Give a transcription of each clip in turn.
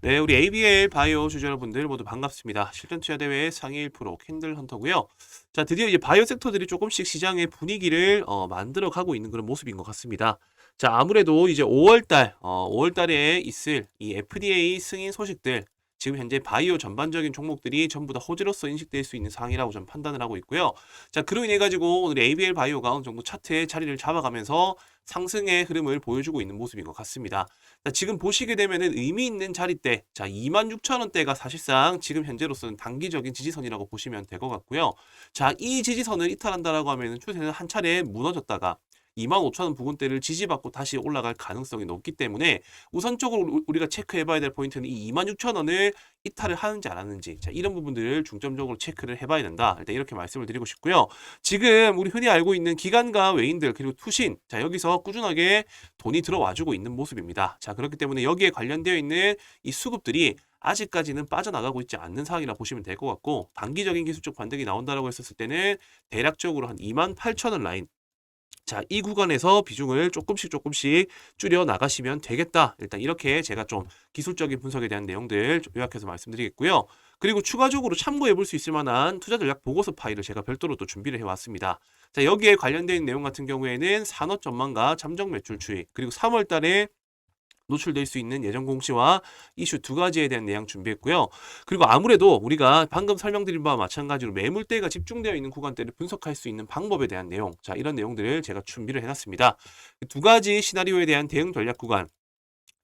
네, 우리 ABL 바이오 주주 여러분들 모두 반갑습니다. 실전 투자 대회 상위 1% 캔들 헌터고요. 자, 드디어 이제 바이오 섹터들이 조금씩 시장의 분위기를 어, 만들어 가고 있는 그런 모습인 것 같습니다. 자, 아무래도 이제 5월 달, 어, 5월 달에 있을 이 FDA 승인 소식들 지금 현재 바이오 전반적인 종목들이 전부 다 호재로서 인식될 수 있는 상황이라고 저는 판단을 하고 있고요. 자, 그로 인해 가지고 오늘 ABL 바이오가 어느 정도 차트에 자리를 잡아가면서 상승의 흐름을 보여주고 있는 모습인 것 같습니다. 자, 지금 보시게 되면은 의미 있는 자리대, 자, 26,000원대가 사실상 지금 현재로서는 단기적인 지지선이라고 보시면 될 것 같고요. 자, 이 지지선을 이탈한다라고 하면은 추세는 한 차례 무너졌다가 25,000원 부근대를 지지받고 다시 올라갈 가능성이 높기 때문에 우선적으로 우- 우리가 체크해봐야 될 포인트는 이 26,000원을 이탈을 하는지 안 하는지 자, 이런 부분들을 중점적으로 체크를 해봐야 된다. 일단 이렇게 말씀을 드리고 싶고요. 지금 우리 흔히 알고 있는 기관과 외인들 그리고 투신 자 여기서 꾸준하게 돈이 들어와주고 있는 모습입니다. 자 그렇기 때문에 여기에 관련되어 있는 이 수급들이 아직까지는 빠져나가고 있지 않는 상황이라 보시면 될 것 같고 단기적인 기술적 반등이 나온다라고 했었을 때는 대략적으로 한 28,000원 라인 자, 이 구간에서 비중을 조금씩 조금씩 줄여 나가시면 되겠다. 일단 이렇게 제가 좀 기술적인 분석에 대한 내용들 좀 요약해서 말씀드리겠고요. 그리고 추가적으로 참고해 볼 수 있을 만한 투자 전략 보고서 파일을 제가 별도로 또 준비를 해 왔습니다. 자, 여기에 관련된 내용 같은 경우에는 산업 전망과 잠정 매출 추이, 그리고 3월 달에 노출될 수 있는 예정 공시와 이슈 두 가지에 대한 내용 준비했고요. 그리고 아무래도 우리가 방금 설명드린 바와 마찬가지로 매물대가 집중되어 있는 구간대를 분석할 수 있는 방법에 대한 내용, 자 이런 내용들을 제가 준비를 해놨습니다. 두 가지 시나리오에 대한 대응 전략 구간,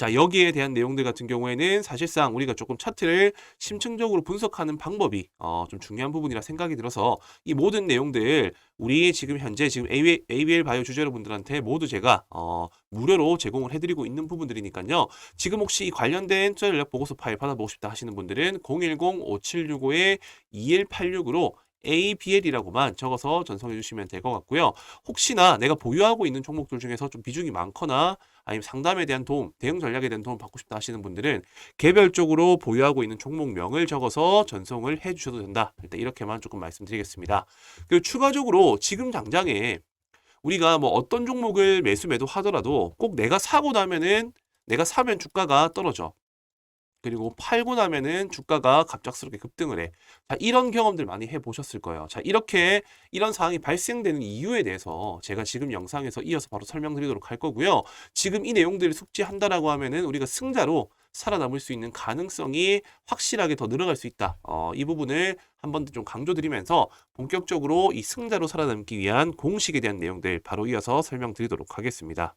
자, 여기에 대한 내용들 같은 경우에는 사실상 우리가 조금 차트를 심층적으로 분석하는 방법이 어, 좀 중요한 부분이라 생각이 들어서 이 모든 내용들 우리 지금 현재 지금 ABL, ABL 바이오 주주 여러분들한테 모두 제가 어, 무료로 제공을 해드리고 있는 부분들이니까요. 지금 혹시 이 관련된 전략 보고서 파일 받아보고 싶다 하시는 분들은 010-5765-2186으로 ABL이라고만 적어서 전송해 주시면 될 것 같고요. 혹시나 내가 보유하고 있는 종목들 중에서 좀 비중이 많거나 아니면 상담에 대한 도움, 대응 전략에 대한 도움 받고 싶다 하시는 분들은 개별적으로 보유하고 있는 종목명을 적어서 전송을 해 주셔도 된다. 일단 이렇게만 조금 말씀드리겠습니다. 그리고 추가적으로 지금 당장에 우리가 뭐 어떤 종목을 매수 매도 하더라도 꼭 내가 사고 나면은 내가 사면 주가가 떨어져. 그리고 팔고 나면은 주가가 갑작스럽게 급등을 해. 자, 이런 경험들 많이 해 보셨을 거예요. 자, 이렇게 이런 상황이 발생되는 이유에 대해서 제가 지금 영상에서 이어서 바로 설명드리도록 할 거고요. 지금 이 내용들을 숙지한다라고 하면은 우리가 승자로 살아남을 수 있는 가능성이 확실하게 더 늘어갈 수 있다. 어, 이 부분을 한번더좀 강조드리면서 본격적으로 이 승자로 살아남기 위한 공식에 대한 내용들 바로 이어서 설명드리도록 하겠습니다.